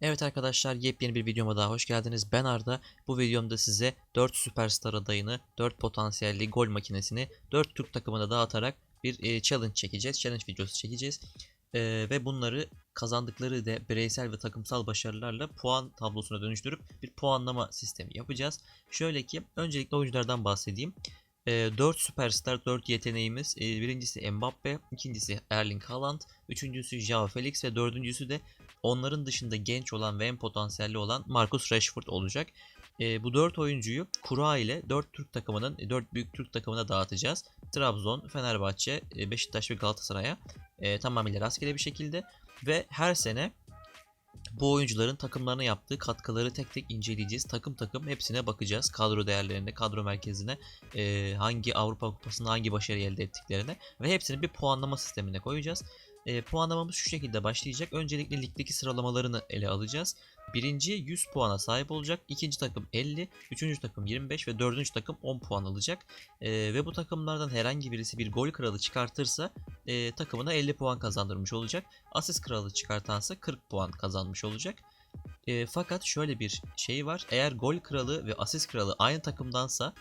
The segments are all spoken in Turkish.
Evet arkadaşlar yepyeni bir videoma daha hoş geldiniz. Ben Arda. Bu videomda size 4 süperstar adayını, 4 potansiyelli gol makinesini 4 Türk takımına dağıtarak bir e, challenge çekeceğiz. Challenge videosu çekeceğiz. E, ve bunları kazandıkları de bireysel ve takımsal başarılarla puan tablosuna dönüştürüp bir puanlama sistemi yapacağız. Şöyle ki öncelikle oyunculardan bahsedeyim. E, 4 süperstar, 4 yeteneğimiz. E, birincisi Mbappe, ikincisi Erling Haaland, üçüncüsü Joao Felix ve dördüncüsü de Onların dışında genç olan ve en potansiyelli olan Marcus Rashford olacak. E, bu 4 oyuncuyu kura ile 4 Türk takımının 4 büyük Türk takımına dağıtacağız. Trabzon, Fenerbahçe, e, Beşiktaş ve Galatasaray'a e, tamamıyla rastgele bir şekilde ve her sene bu oyuncuların takımlarına yaptığı katkıları tek tek inceleyeceğiz. Takım takım hepsine bakacağız. Kadro değerlerine, kadro merkezine, e, hangi Avrupa Kupası'nda hangi başarı elde ettiklerine ve hepsini bir puanlama sistemine koyacağız. E, puanlamamız şu şekilde başlayacak. Öncelikle ligdeki sıralamalarını ele alacağız. Birinci 100 puana sahip olacak. ikinci takım 50, üçüncü takım 25 ve dördüncü takım 10 puan alacak. E, ve bu takımlardan herhangi birisi bir gol kralı çıkartırsa e, takımına 50 puan kazandırmış olacak. Asist kralı çıkartansa 40 puan kazanmış olacak. E, fakat şöyle bir şey var. Eğer gol kralı ve asist kralı aynı takımdansa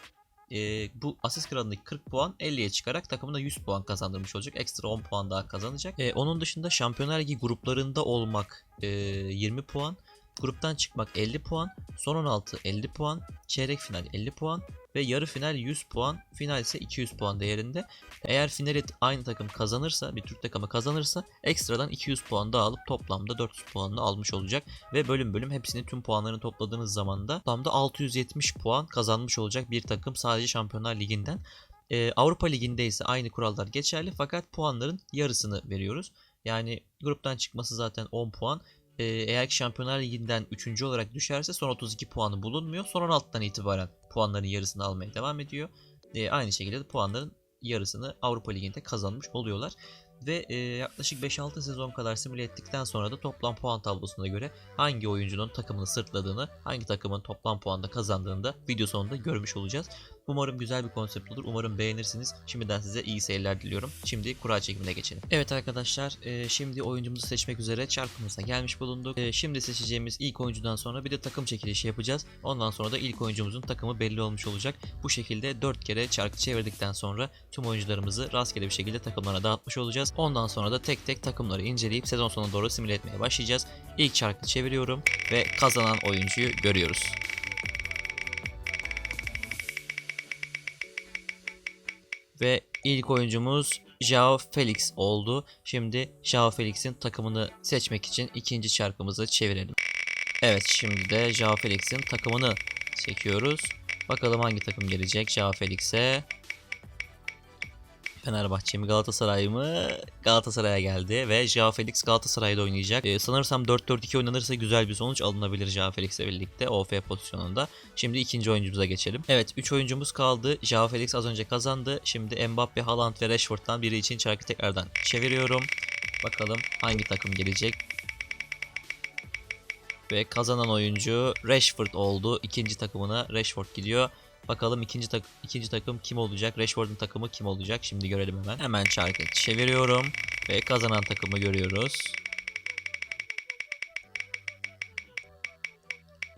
e, bu asist kralındaki 40 puan 50'ye çıkarak takımına 100 puan kazandırmış olacak. Ekstra 10 puan daha kazanacak. E, onun dışında Şampiyonlar Ligi gruplarında olmak e, 20 puan. Gruptan çıkmak 50 puan. Son 16 50 puan. Çeyrek final 50 puan. Ve yarı final 100 puan. Final ise 200 puan değerinde. Eğer finali aynı takım kazanırsa, bir Türk takımı kazanırsa ekstradan 200 puan daha alıp toplamda 400 puanını almış olacak. Ve bölüm bölüm hepsini tüm puanlarını topladığınız zaman da toplamda 670 puan kazanmış olacak bir takım sadece Şampiyonlar Ligi'nden. Ee, Avrupa Ligi'nde ise aynı kurallar geçerli fakat puanların yarısını veriyoruz. Yani gruptan çıkması zaten 10 puan. Ee, eğer ki Şampiyonlar Ligi'nden 3. olarak düşerse son 32 puanı bulunmuyor. Son 16'dan itibaren puanların yarısını almaya devam ediyor. Ee, aynı şekilde de puanların yarısını Avrupa Ligi'nde kazanmış oluyorlar. Ve e, yaklaşık 5-6 sezon kadar simüle ettikten sonra da toplam puan tablosuna göre hangi oyuncunun takımını sırtladığını, hangi takımın toplam puanda kazandığını da video sonunda görmüş olacağız. Umarım güzel bir konsept olur. Umarım beğenirsiniz. Şimdiden size iyi seyirler diliyorum. Şimdi kura çekimine geçelim. Evet arkadaşlar e, şimdi oyuncumuzu seçmek üzere çarkımıza gelmiş bulunduk. E, şimdi seçeceğimiz ilk oyuncudan sonra bir de takım çekilişi yapacağız. Ondan sonra da ilk oyuncumuzun takımı belli olmuş olacak. Bu şekilde 4 kere çarkı çevirdikten sonra tüm oyuncularımızı rastgele bir şekilde takımlara dağıtmış olacağız. Ondan sonra da tek tek takımları inceleyip sezon sonuna doğru simüle etmeye başlayacağız. İlk çarkı çeviriyorum ve kazanan oyuncuyu görüyoruz. Ve ilk oyuncumuz Joao Felix oldu. Şimdi Joao Felix'in takımını seçmek için ikinci çarkımızı çevirelim. Evet şimdi de Joao Felix'in takımını çekiyoruz. Bakalım hangi takım gelecek Joao Felix'e. Fenerbahçe mi Galatasaray mı? Galatasaray'a geldi ve Joao Felix Galatasaray'da oynayacak. Ee, sanırsam 4-4-2 oynanırsa güzel bir sonuç alınabilir Joao Felix'le birlikte OF pozisyonunda. Şimdi ikinci oyuncumuza geçelim. Evet 3 oyuncumuz kaldı. Joao Felix az önce kazandı. Şimdi Mbappe, Haaland ve Rashford'dan biri için çarkı tekrardan çeviriyorum. Bakalım hangi takım gelecek. Ve kazanan oyuncu Rashford oldu. İkinci takımına Rashford gidiyor. Bakalım ikinci, tak ikinci takım kim olacak? Rashford'un takımı kim olacak? Şimdi görelim hemen. Hemen çarkı çeviriyorum. Ve kazanan takımı görüyoruz.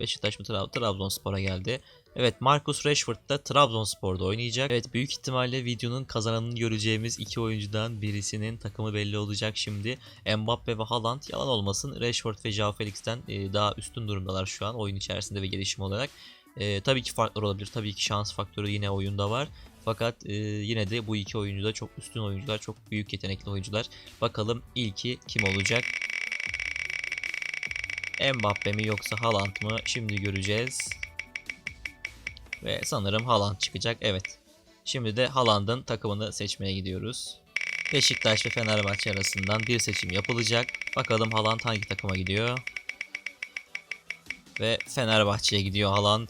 Beşiktaş mı Trab Trabzonspor'a geldi. Evet Marcus Rashford da Trabzonspor'da oynayacak. Evet büyük ihtimalle videonun kazananını göreceğimiz iki oyuncudan birisinin takımı belli olacak şimdi. Mbappe ve Haaland yalan olmasın Rashford ve Joao Felix'ten daha üstün durumdalar şu an oyun içerisinde ve gelişim olarak. E, tabii ki farklar olabilir. Tabii ki şans faktörü yine oyunda var. Fakat e, yine de bu iki oyuncu da çok üstün oyuncular. Çok büyük yetenekli oyuncular. Bakalım ilki kim olacak? Mbappe mi yoksa Haaland mı? Şimdi göreceğiz. Ve sanırım Haaland çıkacak. Evet. Şimdi de Haaland'ın takımını seçmeye gidiyoruz. Beşiktaş ve Fenerbahçe arasından bir seçim yapılacak. Bakalım Haaland hangi takıma gidiyor? Ve Fenerbahçe'ye gidiyor Haaland.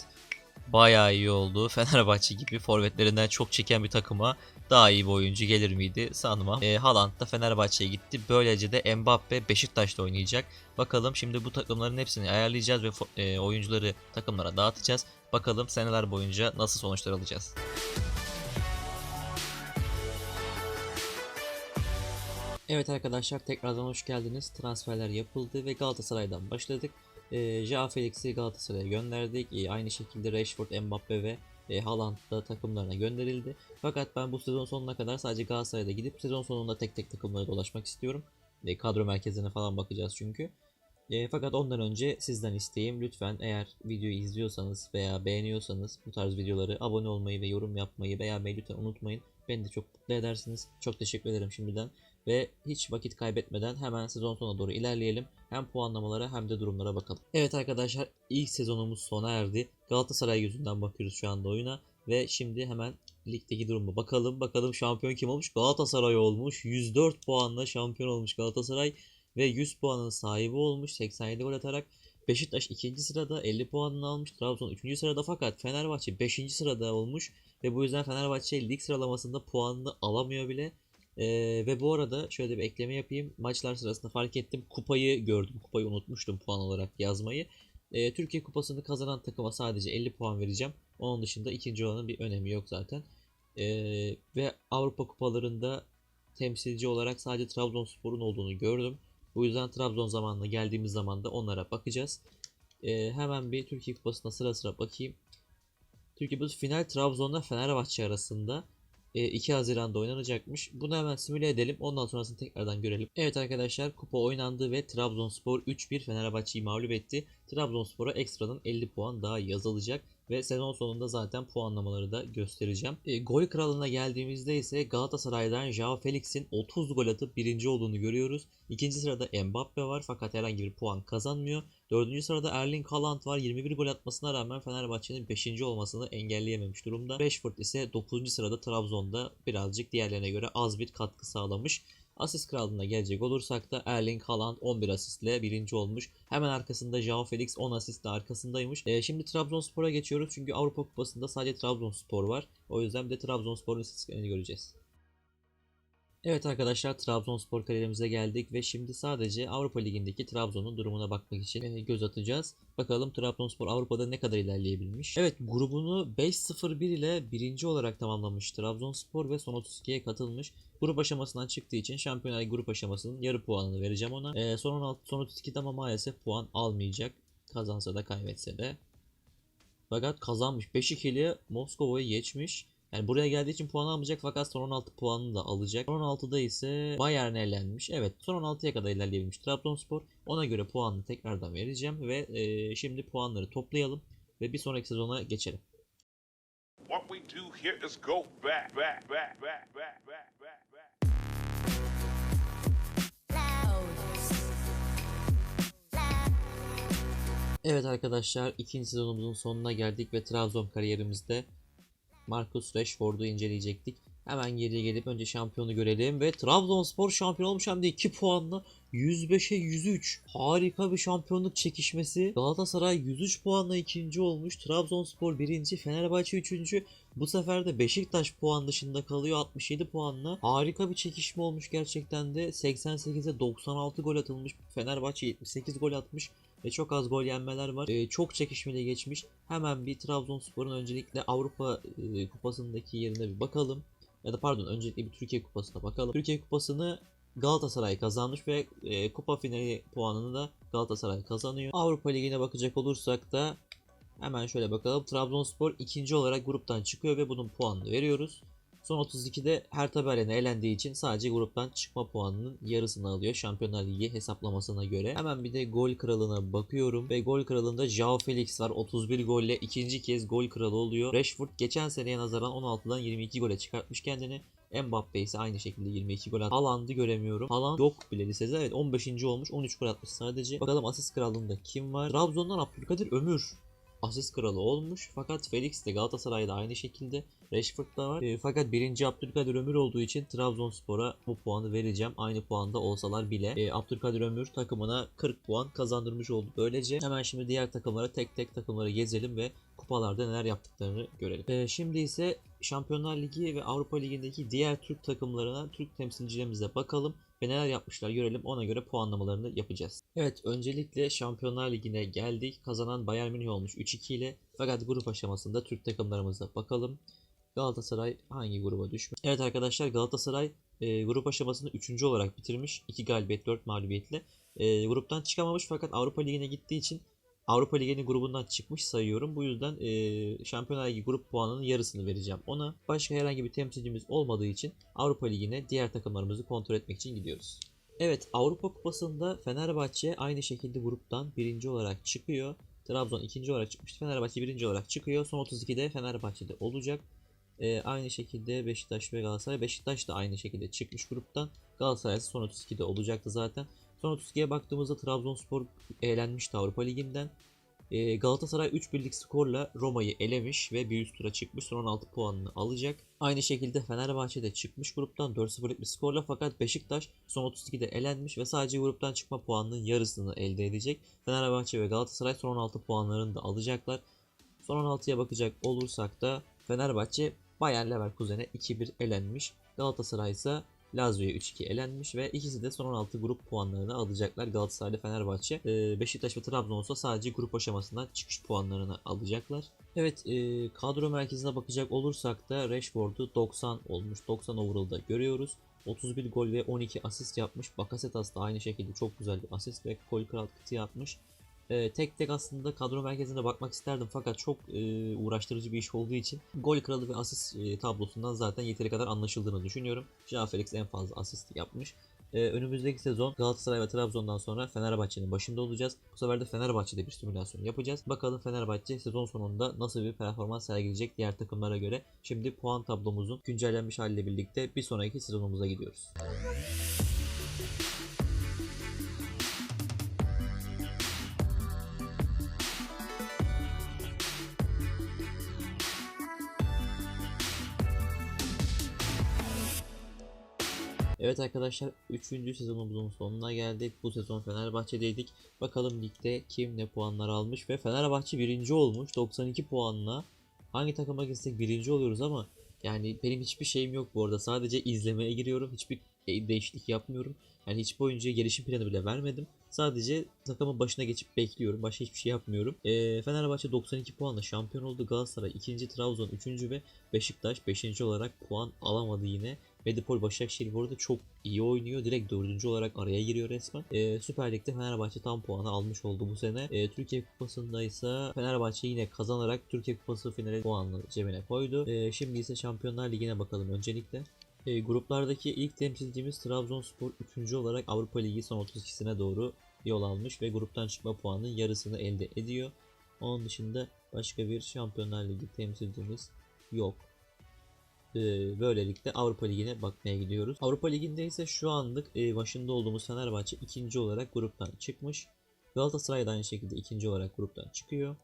Bayağı iyi oldu. Fenerbahçe gibi forvetlerinden çok çeken bir takıma daha iyi bir oyuncu gelir miydi sanmam. E, Haaland da Fenerbahçe'ye gitti. Böylece de Mbappe Beşiktaş'ta oynayacak. Bakalım şimdi bu takımların hepsini ayarlayacağız ve e, oyuncuları takımlara dağıtacağız. Bakalım seneler boyunca nasıl sonuçlar alacağız. Evet arkadaşlar tekrardan hoş geldiniz. Transferler yapıldı ve Galatasaray'dan başladık. E, Joao Felix'i Galatasaray'a gönderdik. E, aynı şekilde Rashford, Mbappe ve e, Haaland da takımlarına gönderildi. Fakat ben bu sezon sonuna kadar sadece Galatasaray'da gidip sezon sonunda tek tek takımlara dolaşmak istiyorum. E, kadro merkezine falan bakacağız çünkü. E, fakat ondan önce sizden isteğim lütfen eğer videoyu izliyorsanız veya beğeniyorsanız bu tarz videoları abone olmayı ve yorum yapmayı beğenmeyi lütfen unutmayın. Beni de çok mutlu edersiniz. Çok teşekkür ederim şimdiden. Ve hiç vakit kaybetmeden hemen sezon sonuna doğru ilerleyelim. Hem puanlamalara hem de durumlara bakalım. Evet arkadaşlar ilk sezonumuz sona erdi. Galatasaray yüzünden bakıyoruz şu anda oyuna. Ve şimdi hemen ligdeki duruma bakalım. Bakalım şampiyon kim olmuş? Galatasaray olmuş. 104 puanla şampiyon olmuş Galatasaray. Ve 100 puanın sahibi olmuş 87 gol atarak. Beşiktaş 2. sırada 50 puanını almış. Trabzon 3. sırada fakat Fenerbahçe 5. sırada olmuş. Ve bu yüzden Fenerbahçe lig sıralamasında puanını alamıyor bile. Ee, ve bu arada şöyle bir ekleme yapayım. Maçlar sırasında fark ettim. Kupayı gördüm. Kupayı unutmuştum puan olarak yazmayı. Ee, Türkiye Kupası'nı kazanan takıma sadece 50 puan vereceğim. Onun dışında ikinci olanın bir önemi yok zaten. Ee, ve Avrupa Kupalarında temsilci olarak sadece Trabzonspor'un olduğunu gördüm. Bu yüzden Trabzon zamanına geldiğimiz zaman da onlara bakacağız. Ee, hemen bir Türkiye Kupası'na sıra sıra bakayım. Türkiye Kupası final Trabzon'la Fenerbahçe arasında e, 2 Haziran'da oynanacakmış. Bunu hemen simüle edelim. Ondan sonrasını tekrardan görelim. Evet arkadaşlar kupa oynandı ve Trabzonspor 3-1 Fenerbahçe'yi mağlup etti. Trabzonspor'a ekstradan 50 puan daha yazılacak. Ve sezon sonunda zaten puanlamaları da göstereceğim. E, gol kralına geldiğimizde ise Galatasaray'dan Joao Felix'in 30 gol atıp birinci olduğunu görüyoruz. İkinci sırada Mbappe var fakat herhangi bir puan kazanmıyor. Dördüncü sırada Erling Haaland var. 21 gol atmasına rağmen Fenerbahçe'nin 5. olmasını engelleyememiş durumda. Rashford ise 9. sırada Trabzon'da birazcık diğerlerine göre az bir katkı sağlamış. Asist krallığına gelecek olursak da Erling Haaland 11 asistle birinci olmuş. Hemen arkasında Joao Felix 10 asistle arkasındaymış. E, şimdi Trabzonspor'a geçiyoruz çünkü Avrupa Kupası'nda sadece Trabzonspor var. O yüzden bir de Trabzonspor'un istatistiklerini göreceğiz. Evet arkadaşlar Trabzonspor kariyerimize geldik ve şimdi sadece Avrupa Ligi'ndeki Trabzon'un durumuna bakmak için göz atacağız. Bakalım Trabzonspor Avrupa'da ne kadar ilerleyebilmiş. Evet grubunu 5-0-1 ile birinci olarak tamamlamış Trabzonspor ve son 32'ye katılmış. Grup aşamasından çıktığı için Şampiyonlar grup aşamasının yarı puanını vereceğim ona. Ee, son 16 son 32'de ama maalesef puan almayacak. Kazansa da kaybetse de. Fakat kazanmış. 5-2'li Moskova'yı geçmiş. Yani buraya geldiği için puan almayacak fakat son 16 puanını da alacak. Son 16'da ise Bayern elenmiş. Evet son 16'ya kadar ilerleyebilmiş Trabzonspor. Ona göre puanını tekrardan vereceğim ve e, şimdi puanları toplayalım ve bir sonraki sezona geçelim. What we do here is go back, back, back, back, back, back. Evet arkadaşlar ikinci sezonumuzun sonuna geldik ve Trabzon kariyerimizde Marcus Rashford'u inceleyecektik. Hemen geriye gelip önce şampiyonu görelim ve Trabzonspor şampiyon olmuş hem de 2 puanla 105'e 103. Harika bir şampiyonluk çekişmesi. Galatasaray 103 puanla ikinci olmuş. Trabzonspor birinci, Fenerbahçe üçüncü. Bu sefer de Beşiktaş puan dışında kalıyor 67 puanla. Harika bir çekişme olmuş gerçekten de. 88'e 96 gol atılmış. Fenerbahçe 78 gol atmış ve çok az gol yenmeler var. Ee, çok çekişmeli geçmiş. Hemen bir Trabzonspor'un öncelikle Avrupa e, Kupası'ndaki yerine bir bakalım. Ya da pardon öncelikle bir Türkiye Kupası'na bakalım. Türkiye Kupası'nı Galatasaray kazanmış ve e, kupa finali puanını da Galatasaray kazanıyor. Avrupa Ligi'ne bakacak olursak da hemen şöyle bakalım. Trabzonspor ikinci olarak gruptan çıkıyor ve bunun puanını veriyoruz. Son 32'de her tabelene elendiği için sadece gruptan çıkma puanının yarısını alıyor Şampiyonlar Ligi hesaplamasına göre. Hemen bir de gol kralına bakıyorum ve gol kralında Joao Felix var 31 golle ikinci kez gol kralı oluyor. Rashford geçen seneye nazaran 16'dan 22 gole çıkartmış kendini. Mbappe ise aynı şekilde 22 gol attı. Haaland'ı göremiyorum. Haaland yok bile listede. Evet 15. olmuş. 13 gol atmış sadece. Bakalım asist krallığında kim var? Trabzon'dan Abdülkadir Ömür asist kralı olmuş. Fakat Felix de Galatasaray'da aynı şekilde. Rashford da var. E, fakat birinci Abdülkadir Ömür olduğu için Trabzonspor'a bu puanı vereceğim. Aynı puanda olsalar bile. E, Abdülkadir Ömür takımına 40 puan kazandırmış oldu. Böylece hemen şimdi diğer takımlara tek tek takımları gezelim ve kupalarda neler yaptıklarını görelim. E, şimdi ise Şampiyonlar Ligi ve Avrupa Ligi'ndeki diğer Türk takımlarına, Türk temsilcilerimize bakalım ve neler yapmışlar görelim. Ona göre puanlamalarını yapacağız. Evet öncelikle Şampiyonlar Ligi'ne geldik. Kazanan Bayern Münih olmuş 3-2 ile. Fakat grup aşamasında Türk takımlarımıza bakalım. Galatasaray hangi gruba düşmüş? Evet arkadaşlar Galatasaray e, grup aşamasını 3. olarak bitirmiş. 2 galibiyet 4 mağlubiyetle. E, gruptan çıkamamış fakat Avrupa Ligi'ne gittiği için Avrupa Ligi'nin grubundan çıkmış sayıyorum. Bu yüzden e, Şampiyonlar Ligi grup puanının yarısını vereceğim ona. Başka herhangi bir temsilcimiz olmadığı için Avrupa Ligi'ne diğer takımlarımızı kontrol etmek için gidiyoruz. Evet Avrupa Kupası'nda Fenerbahçe aynı şekilde gruptan birinci olarak çıkıyor. Trabzon ikinci olarak çıkmıştı. Fenerbahçe birinci olarak çıkıyor. Son 32'de Fenerbahçe'de olacak. Ee, aynı şekilde Beşiktaş ve Galatasaray. Beşiktaş da aynı şekilde çıkmış gruptan. Galatasaray son 32'de olacaktı zaten. Son 32'ye baktığımızda Trabzonspor eğlenmişti Avrupa Ligi'nden. Ee, Galatasaray 3 birlik skorla Roma'yı elemiş ve bir üst tura çıkmış. Son 16 puanını alacak. Aynı şekilde Fenerbahçe de çıkmış gruptan 4-0'lık bir skorla fakat Beşiktaş son 32'de elenmiş ve sadece gruptan çıkma puanının yarısını elde edecek. Fenerbahçe ve Galatasaray son 16 puanlarını da alacaklar. Son 16'ya bakacak olursak da Fenerbahçe Bayer Leverkusen'e 2-1 elenmiş. Galatasaray ise Lazio'ya 3-2 elenmiş ve ikisi de son 16 grup puanlarını alacaklar. Galatasaray ile Fenerbahçe. Ee, Beşiktaş ve Trabzon ise sadece grup aşamasından çıkış puanlarını alacaklar. Evet e, kadro merkezine bakacak olursak da Rashford'u 90 olmuş. 90 overall'da görüyoruz. 31 gol ve 12 asist yapmış. Bakasetas da aynı şekilde çok güzel bir asist ve gol katkısı yapmış. Ee, tek tek aslında kadro merkezine bakmak isterdim fakat çok e, uğraştırıcı bir iş olduğu için gol kralı ve asist e, tablosundan zaten yeteri kadar anlaşıldığını düşünüyorum. Jean Felix en fazla asist yapmış. Ee, önümüzdeki sezon Galatasaray ve Trabzon'dan sonra Fenerbahçe'nin başında olacağız. Bu sefer de Fenerbahçe'de bir simülasyon yapacağız. Bakalım Fenerbahçe sezon sonunda nasıl bir performans sergileyecek diğer takımlara göre. Şimdi puan tablomuzun güncellenmiş haliyle birlikte bir sonraki sezonumuza gidiyoruz. Evet arkadaşlar 3. sezonumuzun sonuna geldik. Bu sezon Fenerbahçe'deydik. Bakalım ligde kim ne puanlar almış ve Fenerbahçe birinci olmuş 92 puanla. Hangi takıma gitsek birinci oluyoruz ama yani benim hiçbir şeyim yok bu arada. Sadece izlemeye giriyorum. Hiçbir e, değişiklik yapmıyorum. Yani hiçbir oyuncuya gelişim planı bile vermedim. Sadece takımın başına geçip bekliyorum. Başka hiçbir şey yapmıyorum. Ee, Fenerbahçe 92 puanla şampiyon oldu. Galatasaray 2. Trabzon 3. ve Beşiktaş 5. olarak puan alamadı yine. Medipol Başakşehir bu arada çok iyi oynuyor. Direkt dördüncü olarak araya giriyor resmen. Ee, Süper Lig'de Fenerbahçe tam puanı almış oldu bu sene. Ee, Türkiye Kupası'nda ise Fenerbahçe yine kazanarak Türkiye Kupası finali puanını cebine koydu. Ee, şimdi ise Şampiyonlar Ligi'ne bakalım öncelikle. E, gruplardaki ilk temsilcimiz Trabzonspor 3. olarak Avrupa Ligi son 32'sine doğru yol almış ve gruptan çıkma puanının yarısını elde ediyor. Onun dışında başka bir Şampiyonlar Ligi temsilcimiz yok. E, böylelikle Avrupa Ligi'ne bakmaya gidiyoruz. Avrupa Ligi'nde ise şu anlık e, başında olduğumuz Fenerbahçe ikinci olarak gruptan çıkmış. Galatasaray da aynı şekilde ikinci olarak gruptan çıkıyor.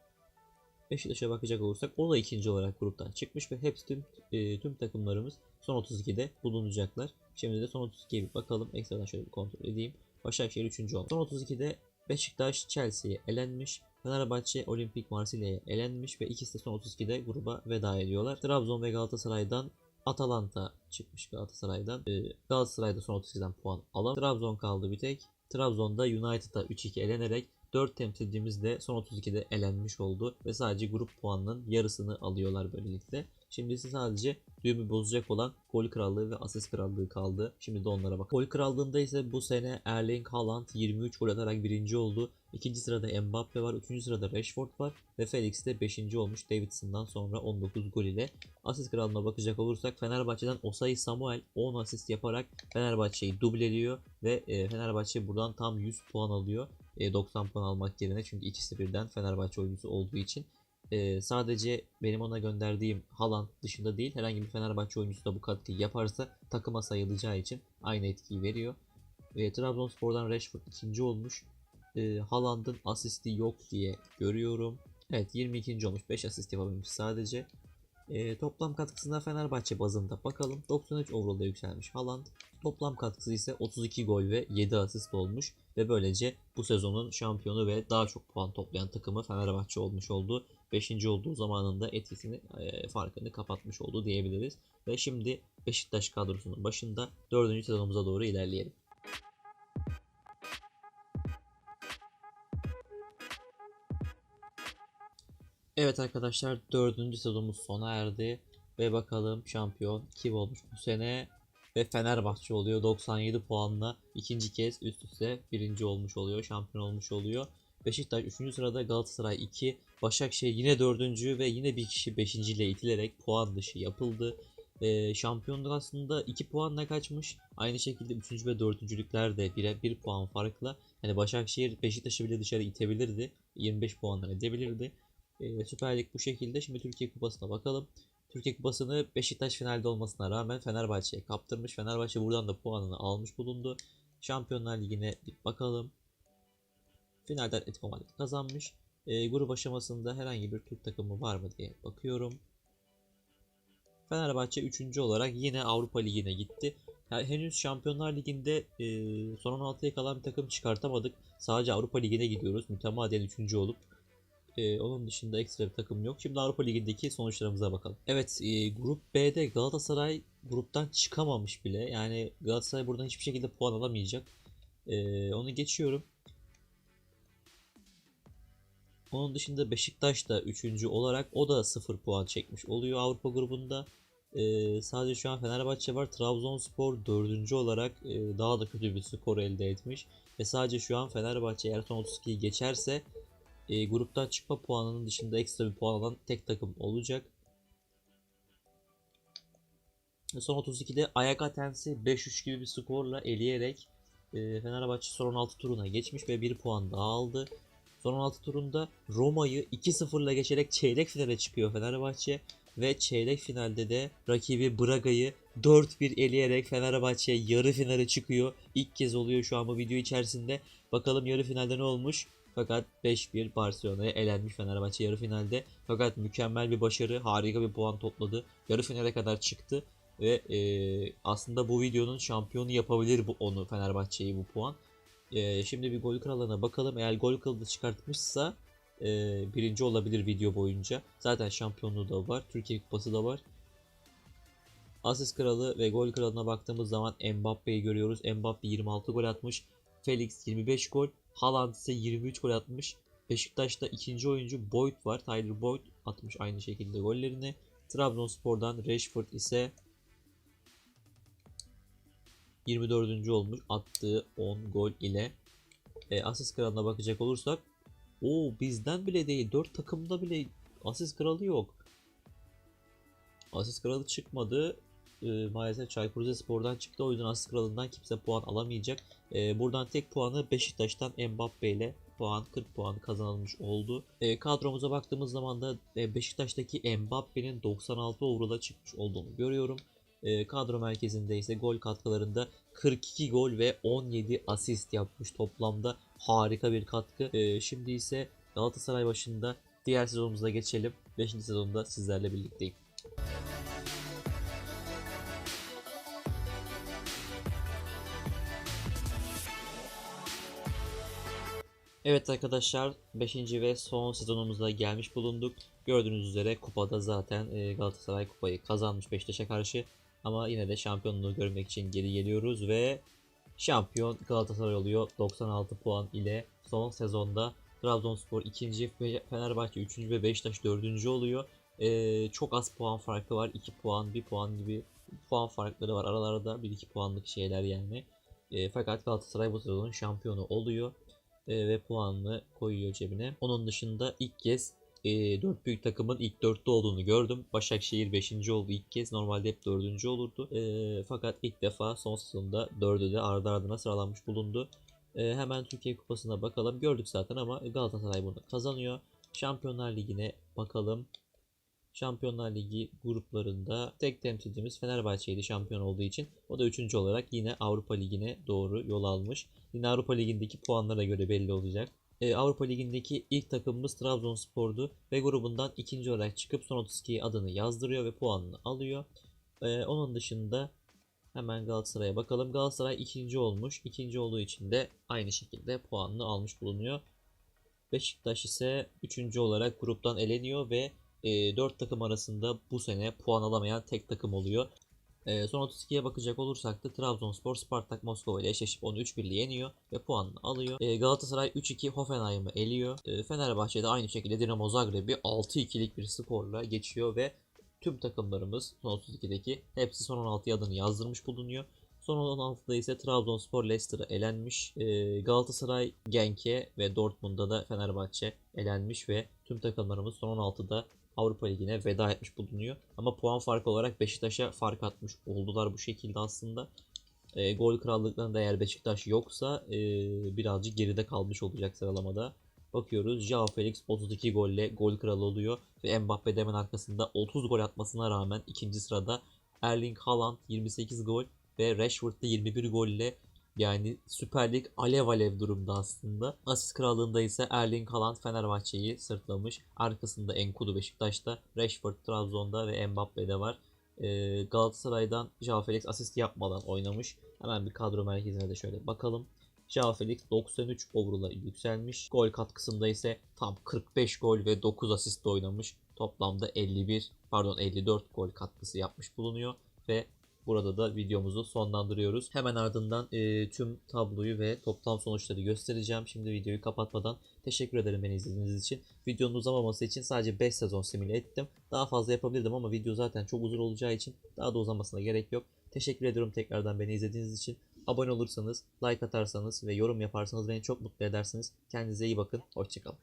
Beşiktaş'a bakacak olursak o da ikinci olarak gruptan çıkmış ve hepsi tüm, e, tüm takımlarımız son 32'de bulunacaklar. Şimdi de son 32'ye bir bakalım. Ekstradan şöyle bir kontrol edeyim. Başakşehir 3. oldu. Son 32'de Beşiktaş Chelsea'ye elenmiş. Fenerbahçe Olimpik Marsilya'ya elenmiş ve ikisi de son 32'de gruba veda ediyorlar. Trabzon ve Galatasaray'dan Atalanta çıkmış Galatasaray'dan. Ee, Galatasaray'da son 32'den puan alan. Trabzon kaldı bir tek. Trabzon'da United'a 3-2 elenerek 4 temsilcimiz de son 32'de elenmiş oldu ve sadece grup puanının yarısını alıyorlar böylelikle. Şimdi sadece düğümü bozacak olan gol krallığı ve asist krallığı kaldı. Şimdi de onlara bak. Gol krallığında ise bu sene Erling Haaland 23 gol atarak birinci oldu. İkinci sırada Mbappe var. Üçüncü sırada Rashford var. Ve Felix de 5. olmuş Davidson'dan sonra 19 gol ile. Asist krallığına bakacak olursak Fenerbahçe'den Osayi Samuel 10 asist yaparak Fenerbahçe'yi dubleliyor. Ve e, Fenerbahçe buradan tam 100 puan alıyor. E, 90 puan almak yerine çünkü ikisi birden Fenerbahçe oyuncusu olduğu için. Ee, sadece benim ona gönderdiğim Haaland dışında değil herhangi bir Fenerbahçe oyuncusu da bu katkıyı yaparsa takıma sayılacağı için aynı etkiyi veriyor. Ve Trabzonspor'dan Rashford ikinci olmuş. Ee, Haaland'ın asisti yok diye görüyorum. Evet 22. olmuş 5 asist yapabilmiş sadece. Ee, toplam katkısına Fenerbahçe bazında bakalım. 93 overall'da yükselmiş Haaland. Toplam katkısı ise 32 gol ve 7 asist olmuş. Ve böylece bu sezonun şampiyonu ve daha çok puan toplayan takımı Fenerbahçe olmuş oldu. 5. olduğu zamanında etkisini e, farkını kapatmış oldu diyebiliriz. Ve şimdi Beşiktaş kadrosunun başında 4. sezonumuza doğru ilerleyelim. Evet arkadaşlar 4. sezonumuz sona erdi. Ve bakalım şampiyon kim olmuş bu sene. Ve Fenerbahçe oluyor 97 puanla ikinci kez üst üste birinci olmuş oluyor. Şampiyon olmuş oluyor. Beşiktaş 3. sırada Galatasaray 2. Başakşehir yine 4. ve yine bir kişi 5. ile itilerek puan dışı yapıldı. Ee, şampiyonluk aslında 2 puanla kaçmış. Aynı şekilde 3. ve 4. lükler de 1'e 1 puan farkla. Yani Başakşehir Beşiktaş'ı bile dışarı itebilirdi. 25 puandan edebilirdi. Ee, Süper Lig bu şekilde. Şimdi Türkiye Kupası'na bakalım. Türkiye Kupası'nı Beşiktaş finalde olmasına rağmen Fenerbahçe'ye kaptırmış. Fenerbahçe buradan da puanını almış bulundu. Şampiyonlar Ligi'ne bakalım. Finalde Atletico Madrid kazanmış. Ee, grup aşamasında herhangi bir Türk takımı var mı diye bakıyorum. Fenerbahçe 3. olarak yine Avrupa Ligi'ne gitti. Ya henüz Şampiyonlar Ligi'nde e, son 16'ya kalan bir takım çıkartamadık. Sadece Avrupa Ligi'ne gidiyoruz. Mütemadiyen 3. olup. E, onun dışında ekstra bir takım yok. Şimdi Avrupa Ligi'ndeki sonuçlarımıza bakalım. Evet e, Grup B'de Galatasaray gruptan çıkamamış bile. Yani Galatasaray buradan hiçbir şekilde puan alamayacak. E, onu geçiyorum. Onun dışında Beşiktaş da 3. olarak o da 0 puan çekmiş oluyor Avrupa grubunda. Ee, sadece şu an Fenerbahçe var. Trabzonspor 4. olarak e, daha da kötü bir skor elde etmiş. Ve sadece şu an Fenerbahçe eğer son 32'yi geçerse e, gruptan çıkma puanının dışında ekstra bir puan alan tek takım olacak. Son 32'de Ayak Atens'i 5-3 gibi bir skorla eleyerek e, Fenerbahçe son 16 turuna geçmiş ve 1 puan daha aldı. Son 16 turunda Roma'yı 2-0'la geçerek çeyrek finale çıkıyor Fenerbahçe. Ve çeyrek finalde de rakibi Braga'yı 4-1 eleyerek Fenerbahçe yarı finale çıkıyor. İlk kez oluyor şu an bu video içerisinde. Bakalım yarı finalde ne olmuş? Fakat 5-1 Barcelona'ya elenmiş Fenerbahçe yarı finalde. Fakat mükemmel bir başarı, harika bir puan topladı. Yarı finale kadar çıktı. Ve eee, aslında bu videonun şampiyonu yapabilir bu onu Fenerbahçe'yi bu puan. Ee, şimdi bir gol kralına bakalım. Eğer gol kralı çıkartmışsa e, birinci olabilir video boyunca. Zaten şampiyonluğu da var. Türkiye kupası da var. Asist kralı ve gol kralına baktığımız zaman Mbappe'yi görüyoruz. Mbappe 26 gol atmış. Felix 25 gol. Haaland ise 23 gol atmış. Beşiktaş'ta ikinci oyuncu Boyd var. Tyler Boyd atmış aynı şekilde gollerini. Trabzonspor'dan Rashford ise 24. olmuş attığı 10 gol ile. E, asist kralına bakacak olursak o bizden bile değil 4 takımda bile asist kralı yok. Asist kralı çıkmadı. E, maalesef Çaykur Rizespor'dan çıktı. O yüzden asist kralından kimse puan alamayacak. E, buradan tek puanı Beşiktaş'tan Mbappe ile puan 40 puan kazanılmış oldu. E, kadromuza baktığımız zaman da e, Beşiktaş'taki Mbappe'nin 96 overall'a çıkmış olduğunu görüyorum. E, kadro merkezinde ise gol katkılarında 42 gol ve 17 asist yapmış toplamda. Harika bir katkı. E, şimdi ise Galatasaray başında diğer sezonumuza geçelim. 5. sezonda sizlerle birlikteyim. Evet arkadaşlar 5. ve son sezonumuza gelmiş bulunduk. Gördüğünüz üzere kupada zaten e, Galatasaray kupayı kazanmış Beşiktaş'a karşı. Ama yine de şampiyonluğu görmek için geri geliyoruz ve şampiyon Galatasaray oluyor 96 puan ile son sezonda Trabzonspor 2. Fenerbahçe 3. ve Beşiktaş 4. oluyor. Ee, çok az puan farkı var 2 puan 1 puan gibi puan farkları var aralarda 1-2 puanlık şeyler yani. Ee, fakat Galatasaray bu sezonun şampiyonu oluyor Ee, ve puanını koyuyor cebine. Onun dışında ilk kez e, 4 büyük takımın ilk 4'te olduğunu gördüm. Başakşehir 5. oldu ilk kez. Normalde hep 4. olurdu. E, fakat ilk defa son sezonda 4'ü de ardı ardına sıralanmış bulundu. E, hemen Türkiye Kupası'na bakalım. Gördük zaten ama Galatasaray bunu kazanıyor. Şampiyonlar Ligi'ne bakalım. Şampiyonlar Ligi gruplarında tek temsilcimiz Fenerbahçe'ydi şampiyon olduğu için. O da 3. olarak yine Avrupa Ligi'ne doğru yol almış. Yine Avrupa Ligi'ndeki puanlara göre belli olacak. Ee, Avrupa Ligi'ndeki ilk takımımız Trabzonspor'du ve grubundan ikinci olarak çıkıp son 32'ye adını yazdırıyor ve puanını alıyor. Ee, onun dışında hemen Galatasaray'a bakalım. Galatasaray ikinci olmuş. İkinci olduğu için de aynı şekilde puanını almış bulunuyor. Beşiktaş ise üçüncü olarak gruptan eleniyor ve e, 4 takım arasında bu sene puan alamayan tek takım oluyor. E, son 32'ye bakacak olursak da Trabzonspor Spartak Moskova ile eşleşip onu 3-1 ile yeniyor ve puanını alıyor. E, Galatasaray 3-2 Hoffenheim'ı eliyor. E, Fenerbahçe de aynı şekilde Dinamo Zagreb'i 6-2'lik bir skorla geçiyor ve tüm takımlarımız son 32'deki hepsi son 16'ya adını yazdırmış bulunuyor. Son 16'da ise Trabzonspor Leicester'a elenmiş. Ee, Galatasaray Genk'e ve Dortmund'da da Fenerbahçe elenmiş ve tüm takımlarımız son 16'da Avrupa Ligi'ne veda etmiş bulunuyor. Ama puan farkı olarak Beşiktaş'a fark atmış oldular bu şekilde aslında. E, gol krallıklarında eğer Beşiktaş yoksa e, birazcık geride kalmış olacak sıralamada. Bakıyoruz Joao Felix 32 golle gol kralı oluyor ve Mbappe hemen arkasında 30 gol atmasına rağmen ikinci sırada Erling Haaland 28 gol ve Rashford da 21 golle yani Süper Lig alev alev durumda aslında. Asist krallığında ise Erling Haaland Fenerbahçe'yi sırtlamış. Arkasında Enkudu Beşiktaş'ta, Rashford Trabzon'da ve Mbappe'de var. Ee, Galatasaray'dan Joao Felix asist yapmadan oynamış. Hemen bir kadro merkezine de şöyle bakalım. Joao Felix 93 overall'a yükselmiş. Gol katkısında ise tam 45 gol ve 9 asistle oynamış. Toplamda 51 pardon 54 gol katkısı yapmış bulunuyor ve burada da videomuzu sonlandırıyoruz. Hemen ardından e, tüm tabloyu ve toplam sonuçları göstereceğim. Şimdi videoyu kapatmadan teşekkür ederim beni izlediğiniz için. Videonun uzamaması için sadece 5 sezon simüle ettim. Daha fazla yapabilirdim ama video zaten çok uzun olacağı için daha da uzamasına gerek yok. Teşekkür ediyorum tekrardan beni izlediğiniz için. Abone olursanız, like atarsanız ve yorum yaparsanız beni çok mutlu edersiniz. Kendinize iyi bakın. Hoşçakalın.